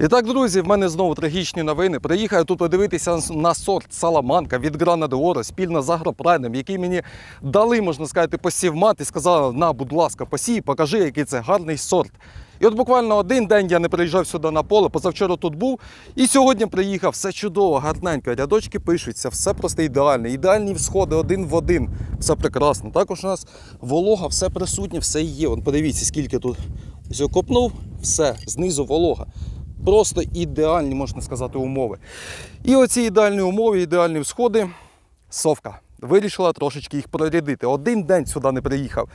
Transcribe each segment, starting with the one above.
І так, друзі, в мене знову трагічні новини. Приїхав тут подивитися на сорт Саламанка від Грана де Оро спільно з агропрайдом, який мені дали, можна сказати, посівмат і сказали, на, будь ласка, посій, покажи, який це гарний сорт. І от буквально один день я не приїжджав сюди на поле, позавчора тут був. І сьогодні приїхав, все чудово, гарненько. Рядочки пишуться, все просто ідеально. Ідеальні всходи один в один. Все прекрасно. Також у нас волога, все присутнє, все є. Вон подивіться, скільки тут ось окопнув, все, знизу волога. Просто ідеальні, можна сказати, умови. І оці ідеальні умови, ідеальні всходи, совка. Вирішила трошечки їх прорядити. Один день сюди не приїхав.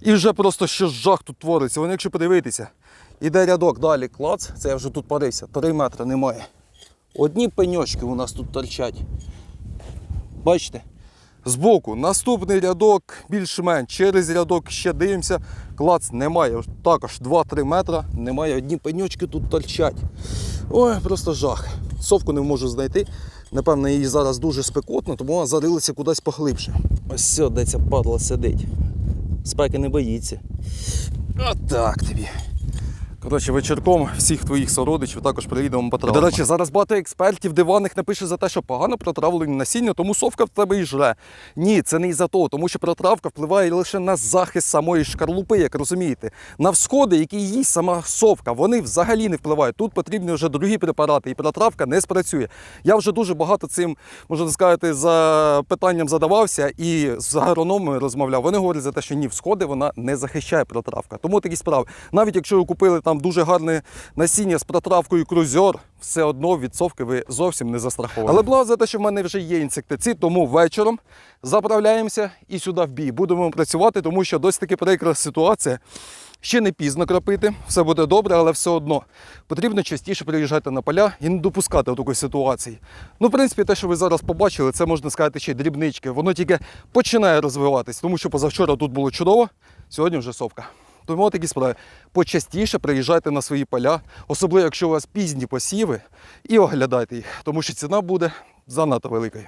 І вже просто що жах тут твориться. Вони, якщо подивитися, іде рядок далі, клац, це я вже тут парився, три метри немає. Одні пеньочки у нас тут торчать. Бачите? Збоку наступний рядок більш-менш. Через рядок ще дивимося. Клац немає. Також 2-3 метра. Немає. Одні пеньочки тут торчать. Ой, просто жах. Совку не можу знайти. Напевно, її зараз дуже спекотно, тому вона зарилася кудись поглибше. Ось все, де ця падла сидить. Спеки не боїться. Отак тобі. Коротше, вечірком всіх твоїх сородичів також приїдемо по травмам. До речі, зараз багато експертів диваних напише за те, що погано протравлені насіння, тому совка в тебе і жре. Ні, це не із-за того, тому що протравка впливає лише на захист самої шкарлупи, як розумієте. На всходи, які їсть сама совка, вони взагалі не впливають. Тут потрібні вже другі препарати, і протравка не спрацює. Я вже дуже багато цим, можна сказати, за питанням задавався і з агрономами розмовляв. Вони говорять за те, що ні, всходи вона не захищає протравка. Тому такі справи. Навіть якщо ви купили там дуже гарне насіння з протравкою крузьор, все одно від совки ви зовсім не застраховані. Але благо за те, що в мене вже є інсектицид, тому вечором заправляємося і сюди в бій. Будемо працювати, тому що досить таки прикра ситуація. Ще не пізно крапити, все буде добре, але все одно потрібно частіше приїжджати на поля і не допускати такої ситуації. Ну, в принципі, те, що ви зараз побачили, це можна сказати ще дрібнички. Воно тільки починає розвиватись, тому що позавчора тут було чудово, сьогодні вже совка. Тому такі справи. Почастіше приїжджайте на свої поля, особливо якщо у вас пізні посіви, і оглядайте їх, тому що ціна буде занадто великою.